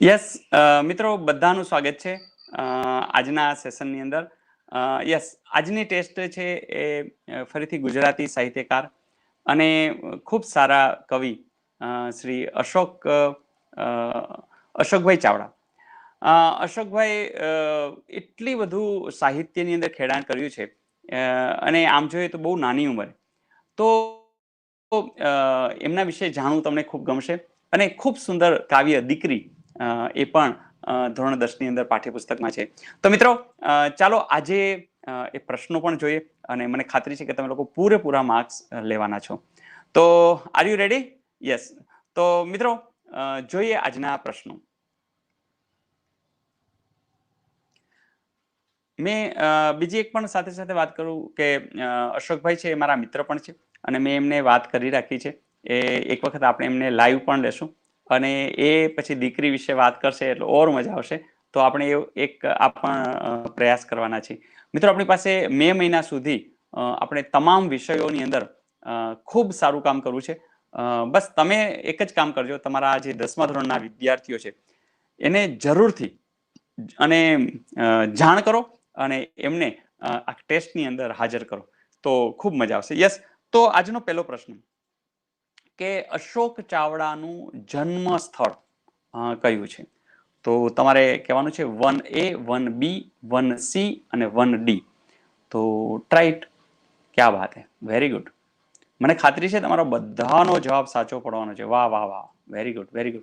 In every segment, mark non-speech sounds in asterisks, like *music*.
Yes મિત્રો, બધાનું સ્વાગત છે આજના સેશનની અંદર. યસ આજની ટેસ્ટ છે એ ફરીથી ગુજરાતી સાહિત્યકાર અને ખૂબ સારા કવિ શ્રી અશોક અશોકભાઈ ચાવડા. અશોકભાઈ એટલી બધું સાહિત્યની અંદર ખેડાણ કર્યું છે અને આમ જોઈએ તો બહુ નાની ઉંમરે. તો એમના વિશે જાણવું તમને ખૂબ ગમશે અને ખૂબ સુંદર કાવ્ય દીકરી એ પણ ધોરણ દસની અંદર પાઠ્યપુસ્તકમાં છે. તો મિત્રો ચાલો આજે એ પ્રશ્નો પણ જોઈએ અને મને ખાતરી છે કે તમે લોકો પૂરેપૂરા માર્ક્સ લેવાના છો. તો આર યુ રેડી યસ તો મિત્રો જોઈએ આજના પ્રશ્નો. મેં બીજી એક પણ સાથે સાથે વાત કરું કે અશોકભાઈ છે એ મારા મિત્ર પણ છે અને મેં એમને વાત કરી રાખી છે. એ એક વખત આપણે એમને લાઈવ પણ લેશું. અને એ પછી દીકરી વિશે વાત કરશે એટલે ઓર મજા આવશે. તો આપણે એક આ પણ પ્રયાસ કરવાના છીએ. મિત્રો, આપણી પાસે મે મહિના સુધી આપણે તમામ વિષયોની અંદર ખૂબ સારું કામ કરવું છે. બસ તમે એક જ કામ કરજો. તમારા જે દસમા ધોરણના વિદ્યાર્થીઓ છે, એને જરૂરથી અને જાણ કરો અને એમને આ ટેસ્ટની અંદર હાજર કરો. તો ખૂબ મજા આવશે. યસ, તો આજનો પહેલો પ્રશ્ન. કે અશોક ચાવડાનું જન્મ સ્થળ કયું છે? તો તમારે કહેવાનું છે one A, one B, one C અને વન ડી. તો ટ્રાઇટ, ક્યાં વાત હે? વેરી ગુડ મને ખાતરી છે તમારો બધાનો જવાબ સાચો પડવાનો છે. વાહ વાહ વાહ. વેરી ગુડ વેરી ગુડ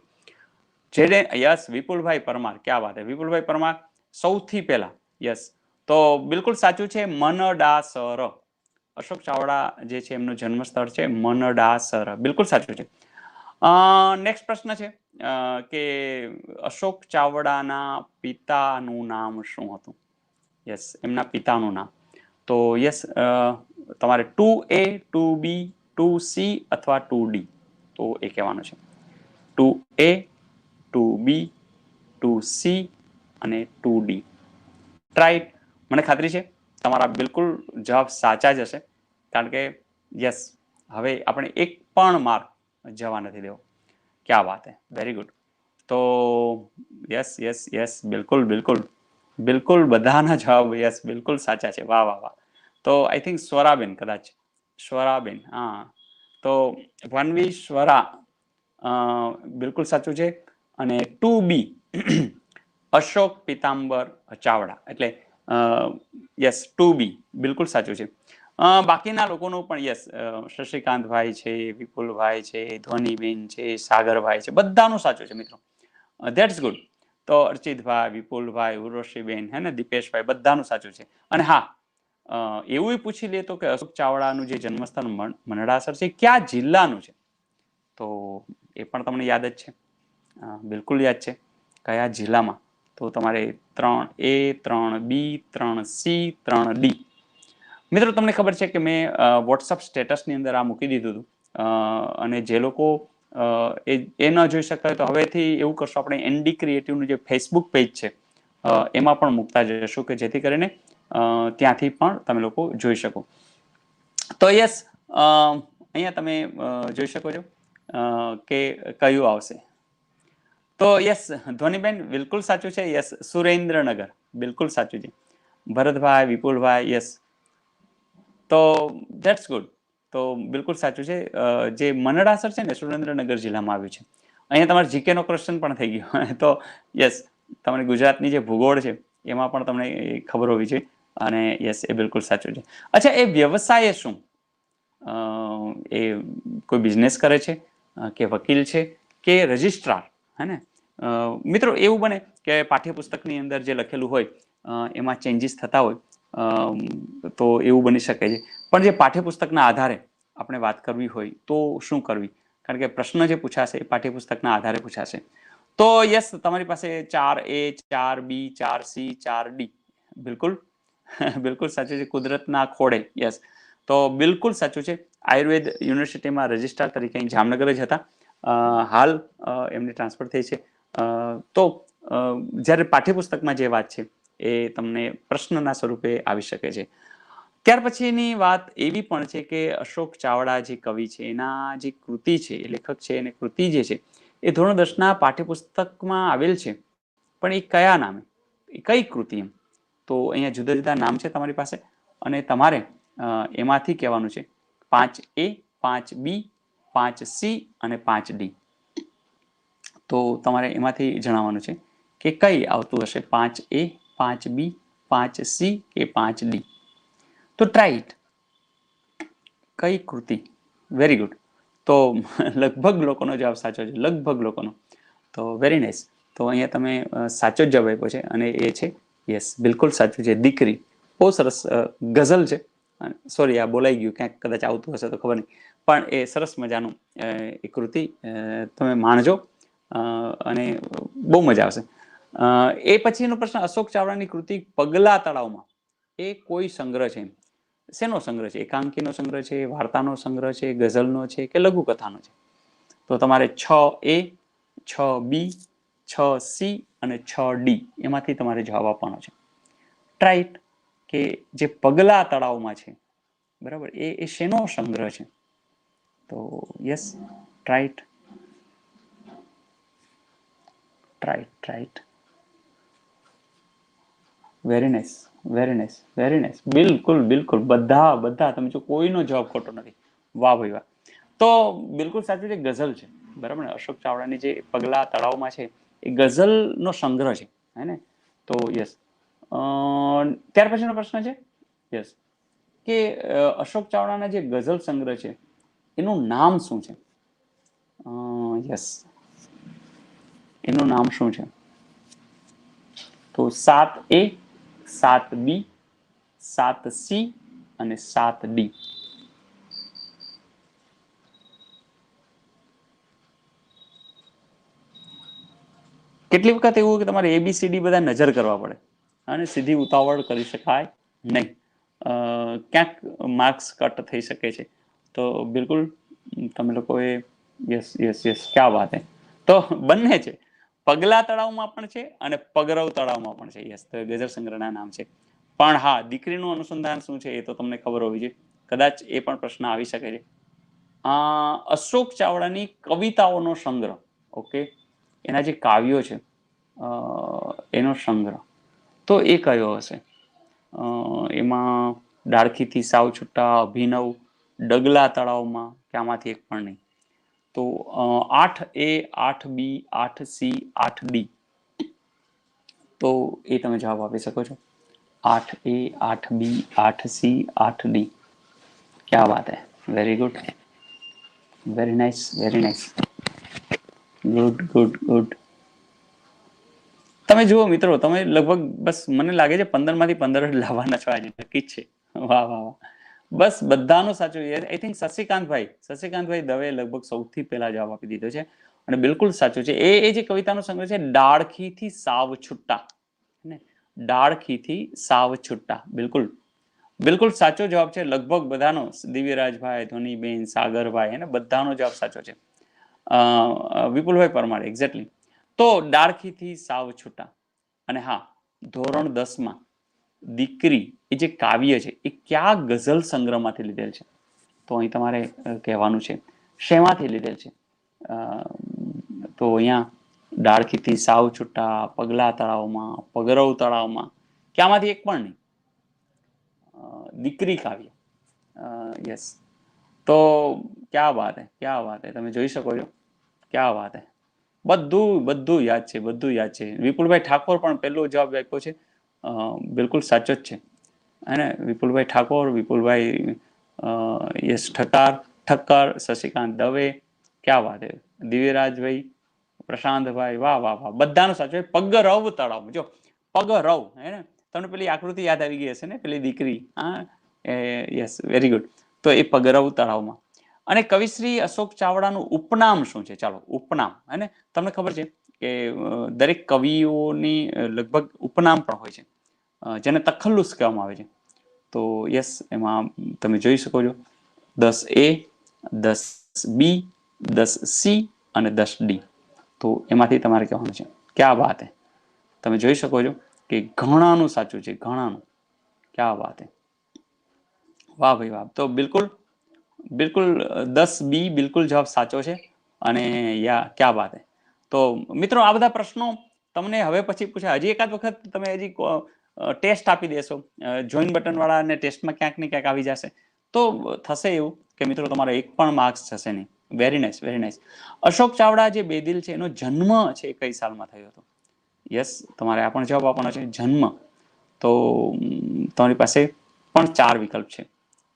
જેને, યસ, વિપુલભાઈ પરમાર, ક્યાં વાત હે? વિપુલભાઈ પરમાર સૌથી પહેલા, યસ. તો બિલકુલ સાચું છે, મનડાસર. અશોક ચાવડા જે છે, એમનું જન્મસ્થળ છે, મનડાસર. બિલકુલ સાચું છે. નેક્સ્ટ પ્રશ્ન છે કે અશોક ચાવડાના પિતાનું નામ શું હતું? યસ એમના પિતાનું નામ. તો યસ તમારે two A two B two C અથવા ટુ ડી તો એ કહેવાનું છે. Two A two B two C અને ટુ ડી ટ્રાય મને ખાતરી છે? તમારા બિલકુલ જવાબ સાચા જ હશે. કારણ કે યસ હવે આપણે એક પણ માર્ક જવા નથી દેવો. ક્યાં વાત હે? વેરી ગુડ તો યસ યસ યસ બિલકુલ બિલકુલ. બિલકુલ બધાના જવાબ યસ બિલકુલ સાચા છે. વાહ વાહ વાહ. તો આઈ થિંક સ્વરાબેન કદાચ. સ્વરાબેન, હા. તો વનવી સ્વરા બિલકુલ સાચું છે. અને ટુ બી, અશોક પિતાંબર ચાવડા. એટલે યસ ટુ બી બિલકુલ સાચું છે. બાકીના લોકોનું પણ યસ શશિકાંતભાઈ છે, વિપુલભાઈ છે, ધ્વનિબેન છે, સાગરભાઈ છે, બધાનું સાચું છે મિત્રો. ધેટ્સ ગુડ તો અર્ચિતભાઈ, વિપુલભાઈ, ઉર્વશીબેન, હે ને, દીપેશભાઈ બધાનું સાચું છે. અને હા એવું પૂછી લે તો કે અશોક ચાવડાનું જે જન્મસ્થાન મનડાસર છે, કયા જિલ્લાનું છે? તો એ પણ તમને યાદ જ છે. બિલકુલ યાદ છે. કયા જિલ્લામાં? તો તમારે ત્રણ એ, ત્રણ બી, ત્રણ સી, ત્રણ ડી. મિત્રો, તમને ખબર છે કે મેં વોટ્સઅપ સ્ટેટસની અંદર આ મૂકી દીધું હતું. અને જે લોકો એ એ ન જોઈ શકતા હોય તો હવેથી એવું કરશું, આપણે એનડી ક્રિએટિવનું જે ફેસબુક પેજ છે એમાં પણ મૂકતા જશું કે જેથી કરીને ત્યાંથી પણ તમે લોકો જોઈ શકો. તો યસ અહીંયા તમે જોઈ શકો છો કે કયું આવશે. તો યસ ધ્વનિબેન બિલકુલ સાચું છે. યસ સુરેન્દ્રનગર, બિલકુલ સાચું છે. ભરતભાઈ, વિપુલભાઈ યસ તો ધેટ્સ ગુડ તો બિલકુલ સાચું છે. જે મનડાસર છે ને, સુરેન્દ્રનગર જિલ્લામાં આવ્યું છે. અહીંયા તમારે જીકેનો ક્વેશ્ચન પણ થઈ ગયો. *laughs* તો યસ તમને ગુજરાતની જે ભૂગોળ છે, એમાં પણ તમને ખબર હોવી જોઈએ. અને યસ એ બિલકુલ સાચું છે. અચ્છા, એ વ્યવસાય શું? એ કોઈ બિઝનેસ કરે છે? કે વકીલ છે? કે રજિસ્ટ્રાર હે ને? મિત્રો, એવું બને કે પાઠ્યપુસ્તકની અંદર જે લખેલું હોય એમાં ચેન્જીસ થતા હોય તો એવું બની શકે છે. પણ જે પાઠ્યપુસ્તકના આધારે આપણે વાત કરવી હોય, તો શું કરવી? કારણ કે પ્રશ્ન જે પૂછાશે એ પાઠ્યપુસ્તકના આધારે પૂછાશે. તો યસ, તમારી પાસે ચાર એ, ચાર બી, ચાર સી, ચાર ડી. બિલકુલ? *laughs* બિલકુલ સાચું છે, કુદરતના ખોડે યસ. તો બિલકુલ સાચું છે. આયુર્વેદ યુનિવર્સિટીમાં રજિસ્ટ્રાર તરીકે જામનગર જ હતા. હાલ એમને ટ્રાન્સફર થઈ છે. તો જ્યારે પાઠ્યપુસ્તકમાં જે વાત છે, એ તમને પ્રશ્નના સ્વરૂપે આવી શકે છે. ત્યાર પછીની વાત એવી પણ છે કે અશોક ચાવડા જે કવિ છે, એના જે કૃતિ છે લેખક છે એને કૃતિ જે છે, એ ધોરણ દસના પાઠ્યપુસ્તકમાં આવેલ છે. પણ એ કયા નામે? એ કઈ કૃતિ એમ? તો અહીંયા જુદા જુદા નામ છે તમારી પાસે અને તમારે એમાંથી કહેવાનું છે. પાંચ એ, પાંચ બી પાંચ સી અને પાંચ ડી. તો તમારે એમાંથી જણાવવાનું છે કે કઈ આવતું હશે? પાંચ એ, પાંચ બી, પાંચ સી કે પાંચ ડી? તો ટ્રાઇટ કઈ કૃતિ? વેરી ગુડ તો લગભગ લોકોનો જવાબ સાચો છે. લગભગ લોકોનો. તો વેરી નાઇસ તો અહીંયા તમે સાચો જ જવાબ આપ્યો છે અને એ છે યસ બિલકુલ સાચું છે. દીકરી. બહુ સરસ ગઝલ છે. સોરી આ બોલાઈ ગયું. ક્યાંક કદાચ આવતું હશે તો ખબર નહીં. પણ એ સરસ મજાનું એ કૃતિ તમે માણજો અને બહુ મજા આવશે. એ પછીનો પ્રશ્ન અશોક ચાવડાની કૃતિ પગલા તળાવમાં. એ કોઈ સંગ્રહ છે? શેનો સંગ્રહ છે? એકાંકીનો સંગ્રહ છે? વાર્તાનો સંગ્રહ છે? ગઝલનો છે? કે લઘુકથાનો છે? તો તમારે છ એ, છ બી, છ સી અને છ ડી એમાંથી તમારે જવાબ આપવાનો છે. ટ્રાઇટ કે જે પગલા તળાવમાં છે. બરાબર? એ એ શેનો સંગ્રહ છે? તો યસ ટ્રાઇટ ટ્રાઇટ ટ્રાઇટ very nice very nice very nice બિલકુલ બિલકુલ. બધા બધા. તમે જો કોઈનો જવાબ ખોટો નથી. વાહ ભાઈ વાહ. તો બિલકુલ સાચું છે ગઝલ છે. બરાબર ને? અશોક ચાવડાની જે પગલા તળાવમાં છે, એ ગઝલનો સંગ્રહ છે. હે ને? તો યસ ત્યાર પછીનો પ્રશ્ન છે? યસ કે અશોક ચાવડાના જે ગઝલ સંગ્રહ છે એનું નામ શું છે? યસ એનું નામ શું છે? તો સાત એ, સાત બી, સાત સી અને સાત ડી. કેટલી વખત એવું કે તમારે એબીસીડી બધા નજર કરવા પડે અને સીધી ઉતાવળ કરી શકાય નહીં. ક્યાંક માર્ક્સ કટ થઈ શકે છે. તો બિલકુલ તમે લોકોએ યસ યસ યસ ક્યાં વાત હે? તો બંને છે. પગલા તળાવમાં પણ છે અને પગરવ તળાવમાં પણ છે. યસ તો એ સંગ્રહના નામ છે. પણ હા, દીકરીનું અનુસંધાન શું છે એ તો તમને ખબર હોવી જોઈએ. કદાચ એ પણ પ્રશ્ન આવી શકે છે. અશોક ચાવડાની કવિતાઓનો સંગ્રહ, ઓકે? એના જે કાવ્યો છે એનો સંગ્રહ. તો એ કયો હશે? એમાં ડાળખીથી સાવ છૂટા અભિનવ ડગલા તળાવમાં, કે આમાંથી એક પણ નહીં. તો આઠ એ, આઠ બી, આઠ સી, આઠ ડી. તો એ તમે જવાબ આપી શકો છો. આઠ એ, આઠ બી, આઠ સી, આઠ ડી. ક્યા વાત હે? Very good very nice very nice good good good તમે જુઓ મિત્રો, તમે લગભગ બસ મને લાગે છે પંદરમાંથી પંદર લાવવાના છો આજે. નક્કી જ છે. વાહ વાહ વાહ. બસ, બધાનો સાચો આઈ થિંક શશિકાંતભાઈ શશિકાંતભાઈ દવે લગભગ સૌથી પહેલા જવાબ આપી દીધો છે અને બિલકુલ સાચું છે. એ એ જે કવિતાનો સંગ્રહ છે, ડાળખીથી સાવ છુટ્ટા ને ડાળખીથી સાવ છુટ્ટા બિલકુલ બિલકુલ સાચો જવાબ છે. લગભગ બધાનો, દિવ્યરાજભાઈ, ધોનીબેન, સાગરભાઈ અને બધાનો જવાબ સાચો છે. વિપુલભાઈ પરમાર એક્ઝેક્ટલી તો ડાળખીથી સાવ છુટ્ટા અને હા, ધોરણ દસમાં દીકરી એ જે કાવ્ય છે, એ કયા ગઝલ સંગ્રહમાંથી લીધેલ છે? તો અહીં તમારે કહેવાનું છે, શેમાંથી લીધેલ છે? તો અહીંયા ડાળખીથી સાવ છૂટા, પગલા તળાવમાં, પગરવ તળાવમાં, ક્યાંમાંથી એક પણ નહીં. દીકરી કાવ્ય. યસ. તો ક્યાં વાત હે? ક્યાં વાત હે? તમે જોઈ શકો છો. ક્યાં વાત હે? બધું બધું યાદ છે, બધું યાદ છે. વિપુલભાઈ ઠાકોર પણ પહેલો જવાબ આપ્યો છે. બિલકુલ સાચો જ છે. અને વિપુલભાઈ ઠાકોર, વિપુલભાઈ યશ યસ ઠક્કર, શશિકાંત દવે, ક્યાં વાત દિવ્યરાજભાઈ, પ્રશાંતભાઈ, વાહ વાહ વાહ, બધાનું સાચું પગરવ તળાવ, જો, પગરવ, હે ને? તમને પેલી આકૃતિ યાદ આવી ગઈ હશે ને? પેલી દીકરી, હા? Yes, very good. તો એ પગરવ તળાવમાં. અને કવિશ્રી અશોક ચાવડાનું ઉપનામ શું છે? ચાલો, ઉપનામ, હે ને? તમને ખબર છે કે દરેક કવિઓની લગભગ ઉપનામ પણ હોય છે. જેને તખલ્લુસ કહેવામાં આવે છે. તો યસ, એમાં તમે જોઈ શકો છો. દસ એ, દસ બી, દસ સી અને દસ ડી. તો એમાંથી તમારે કહેવાનું છે ક્યાં વાત હે. તમે જોઈ શકો છો કે ઘણાનું સાચું છે, ઘણાનું. ક્યાં વાત હે. વાહ ભાઈ વાહ. તો બિલકુલ બિલકુલ દસ બી બિલકુલ જવાબ સાચો છે અને યા, ક્યાં વાત હે. તો મિત્રો, આ બધા પ્રશ્નો તમને હવે પછી પૂછાય. હજી એકાદ વખત તમે હજી ટેસ્ટ આપી દેશો. જોઈન બટન વાળા અને ટેસ્ટમાં ક્યાંક ને ક્યાંક આવી જશે. તો થશે એવું કે મિત્રો તમારો એક પણ માર્ક્સ થશે નહીં. Very nice very nice Ashok Chavda જે બેદિલ છે, એનો જન્મ છે કઈ સાલમાં થયો હતો? યસ તમારે આ પણ જવાબ આપવાનો છે, જન્મ. તો તમારી પાસે પણ ચાર વિકલ્પ છે.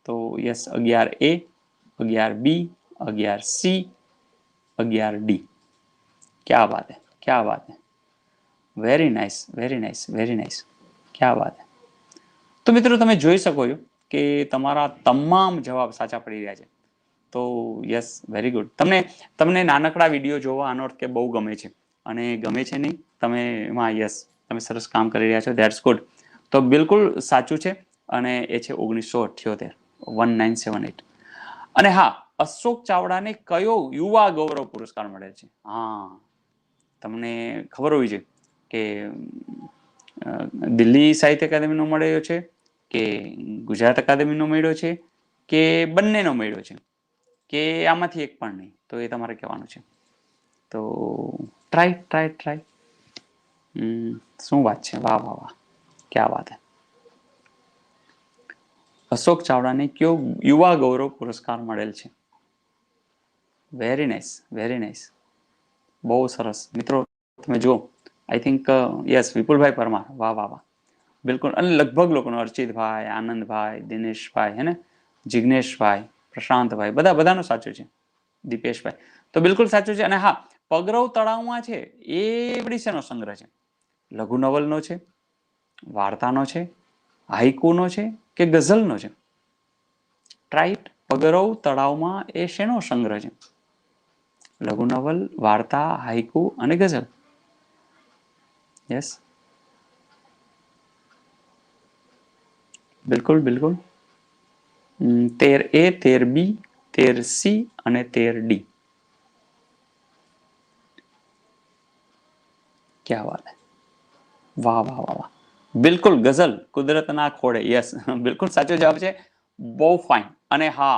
તો યસ અગિયાર એ અગિયાર બી અગિયાર સી અગિયાર ડી ક્યાં વાત હે? ક્યાં વાત હે? Very nice very nice very nice ક્યાં વાત તો મિત્રો તમે જોઈ શકો છો કે તમારા તમામ જવાબ સાચા પડી રહ્યા છે. તો યસ વેરી ગુડ તમને તમને નાનકડા વીડિયો જોવા આનો અર્થ કે બહુ ગમે છે. અને ગમે છે નહીં, તમે એમાં યસ, તમે સરસ કામ કરી રહ્યા છો દેટ્સ ગુડ તો બિલકુલ સાચું છે અને એ છે ઓગણીસો અઠ્યોતેર વન નાઇન સેવન એટ અને હા, અશોક ચાવડાને કયો યુવા ગૌરવ પુરસ્કાર મળે છે? હા, તમને ખબર હોવી જોઈએ કે દિલ્હી સાહિત્ય અકાદમીનો મળ્યો છે કે ગુજરાત અકાદમીનો મળ્યો છે કે બંનેનો મળ્યો છે? કે આમાંથી એક પણ નહીં? તો એ તમારે કહેવાનું છે. તો ટ્રાય ટ્રાય ટ્રાય શું વાત છે? વાહ વાહ વાહ. ક્યાં વાત હે? અશોક ચાવડાને કયો યુવા ગૌરવ પુરસ્કાર મળેલ છે? વેરી નાઇસ વેરી નાઇસ બહુ સરસ. મિત્રો, તમે જુઓ. I think yes Vipulbhai Parmar વાહ વાહ વાહ બિલકુલ અને લગભગ લોકોનો અર્ચિતભાઈ આનંદભાઈ દિનેશભાઈ હે ને જિગ્નેશભાઈ પ્રશાંતભાઈ બધા, બધાનું સાચું છે દીપેશભાઈ તો બિલકુલ સાચું છે. અને હા, પગરવ તળાવમાં છે, એ શેનો સંગ્રહ છે? લઘુ નવલનો છે, વાર્તાનો છે હાઈકુનો છે, કે ગઝલનો છે? ટ્રાઇટ પગરવ તળાવમાં એ શેનો સંગ્રહ છે? લઘુ નવલ, વાર્તા હાઈકુ અને ગઝલ. યસ બિલકુલ બિલકુલ તેર એ તેર બી તેર સી અને તેર ડી ક્યાં વાત વાહ વાહ વાહ વાહ બિલકુલ ગઝલ કુદરતના ખોળે યસ બિલકુલ સાચો જવાબ છે। બહુ ફાઇન અને હા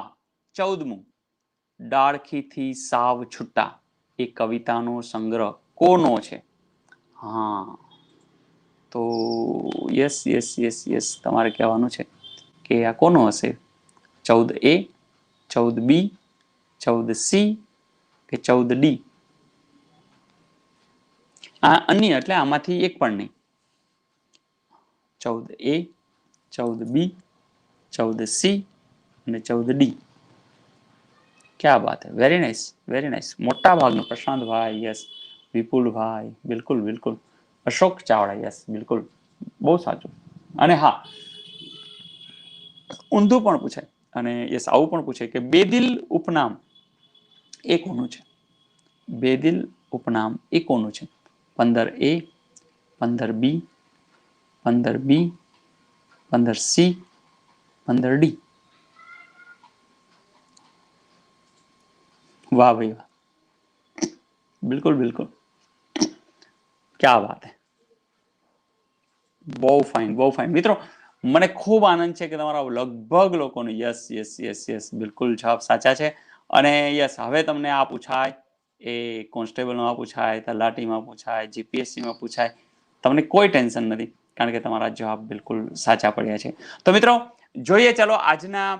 ચૌદમું ડાળખીથી સાવ છૂટા. એ કવિતાનો સંગ્રહ કોનો છે? હા. તો યસ યસ યસ યસ તમારે કહેવાનું છે કે આ કોનો હશે? ચૌદ એ, ચૌદ બી, ચૌદ સી કે ચૌદ ડી? આ અન્ય એટલે આમાંથી એક પણ નહીં. ચૌદ એ, ચૌદ બી, ચૌદ સી અને ચૌદ ડી. ક્યાં બાત હે? વેરી નાઇસ વેરી નાઇસ મોટા પ્રશાંત ભાઈ યસ વિપુલભાઈ બિલકુલ બિલકુલ. અશોક ચાવડા યસ બિલકુલ. બહુ સાચું. અને હા, ઊંધું પણ પૂછાય. અને યસ આવું પણ પૂછે કે બેદિલ ઉપનામ એ કોનું છે? બેદિલ ઉપનામ એ કોનું છે? પંદર એ, પંદર બી પંદર બી, પંદર સી, પંદર ડી. વાહ ભાઈ વાહ. બિલકુલ બિલકુલ. ક્યાં વાત બહુ ફાઇન બહુ ફાઇન મિત્રો, મને ખૂબ આનંદ છે કે તમારા લગભગ લોકોનું યસ યસ યસ યસ બિલકુલ જવાબ સાચા છે. અને યસ હવે તમને આ પૂછાય, એ કોન્સ્ટેબલમાં પૂછાય, તલાટીમાં પૂછાય જીપીએસસીમાં પૂછાય, તમને કોઈ ટેન્શન નથી, કારણ કે તમારા જવાબ બિલકુલ સાચા પડ્યા છે. તો મિત્રો, જોઈએ ચલો આજના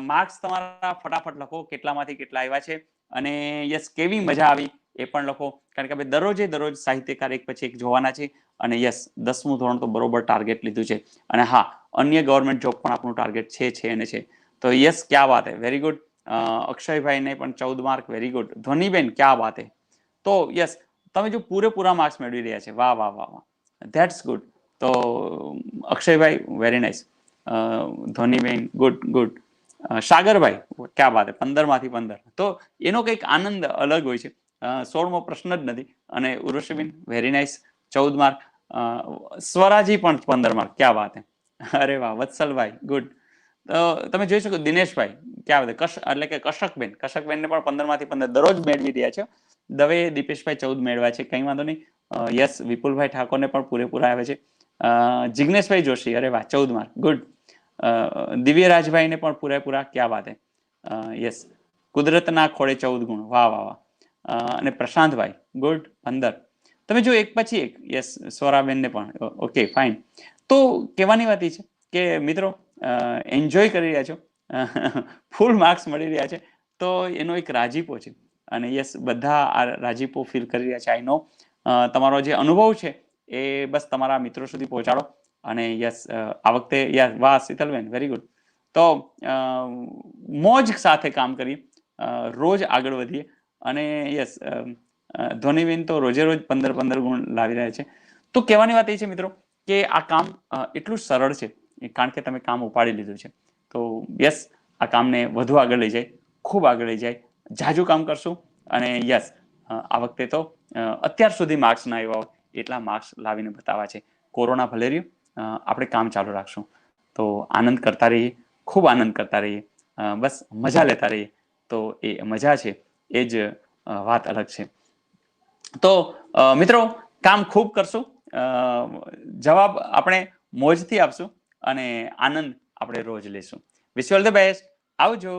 માર્ક્સ તમારા ફટાફટ લખો, કેટલામાંથી કેટલા આવ્યા છે. અને યસ કેવી મજા આવી? એ પણ લખો. કારણ કે આપણે દરરોજે દરરોજ સાહિત્યકાર એક પછી એક જોવાના છે અને યસ, દસમું ધોરણ તો બરોબર ટાર્ગેટ લીધું છે. અને હા, અન્ય ગવર્મેન્ટ જોબ પણ આપણું ટાર્ગેટ છે છે અને છે. તો યસ, ક્યાં વાત હે? વેરી ગુડ અક્ષયભાઈને પણ ચૌદ માર્ક વેરી ગુડ ધ્વનિબેન, ક્યાં વાત હે? તો યસ, તમે જો પૂરેપૂરા માર્ક્સ મેળવી રહ્યા છે. વાહ વાહ વાહ વાહ. ધેટ્સ ગુડ તો Akshaybhai very nice Dhoniben good good Sagarbhai, ક્યાં વાત હે? પંદરમાંથી પંદર. તો એનો કંઈક આનંદ અલગ હોય છે. સોળમો પ્રશ્ન જ નથી. અને ઉર્વશીબેન વેરી નાઇસ ચૌદ માર્ક સ્વરાજી પણ પંદર માર્ક ક્યાં વાત હે? અરે વાહ વત્સલભાઈ ગુડ તો તમે જોઈ શકો દિનેશભાઈ ક્યાં વાત કશ એટલે કે કશકબેન. કશકબેનને પણ પંદરમાંથી પંદર દરરોજ મેળવી રહ્યા છે. દવે દીપેશભાઈ ચૌદ મેળવ્યા છે. કંઈ વાંધો નહીં. યસ વિપુલભાઈ ઠાકોરને પણ પૂરેપૂરા આવે છે. જિગ્નેશભાઈ જોશી અરે વાહ ચૌદ માર્ક ગુડ દિવ્યરાજભાઈને પણ પૂરેપૂરા. ક્યાં વાત હે? યસ કુદરતના ખોળે ચૌદ ગુણ. વાહ વાહ વાહ. અને પ્રશાંતભાઈ, ગુડ, પંદર. તમે જો એક પછી એક, યસ, સોરાબેનને પણ ઓકે, ફાઇન. તો કહેવાની વાત એ છે કે મિત્રો એન્જોય કરી રહ્યા છો. *laughs* ફૂલ માર્ક્સ મળી રહ્યા છે. તો એનો એક રાજીપો છે. અને યસ, બધા આ રાજીપો ફીલ કરી રહ્યા છે આઈ નો તમારો જે અનુભવ છે એ બસ તમારા મિત્રો સુધી પહોંચાડો. અને યસ આ વખતે યસ વાહ, શીતલબેન વેરી ગુડ તો મોજ સાથે કામ કરીએ. રોજ આગળ વધીએ. અને યસ ધોનીબેન તો રોજે રોજ પંદર પંદર ગુણ લાવી રહ્યા છે. તો કહેવાની વાત એ છે મિત્રો કે આ કામ એટલું સરળ છે કારણ કે તમે કામ ઉપાડી લીધું છે. તો યસ આ કામને વધુ આગળ લઈ જાય, ખૂબ આગળ લઈ જાય, જાજુ કામ કરશું અને યસ આ વખતે તો અત્યાર સુધી માર્ક્સ ના આવ્યા હોય એટલા માર્ક્સ લાવીને બતાવવા છે. કોરોના ભલે રહ્યું આપણે કામ ચાલુ રાખશું. તો આનંદ કરતા રહીએ, ખૂબ આનંદ કરતા રહીએ બસ મજા લેતા રહીએ. તો એ મજા છે. એ જ વાત અલગ છે. તો મિત્રો, કામ ખૂબ કરશું. જવાબ આપણે મોજથી આપશું અને આનંદ આપણે રોજ લેશું. વિશ ઓલ ધ બેસ્ટ આવજો.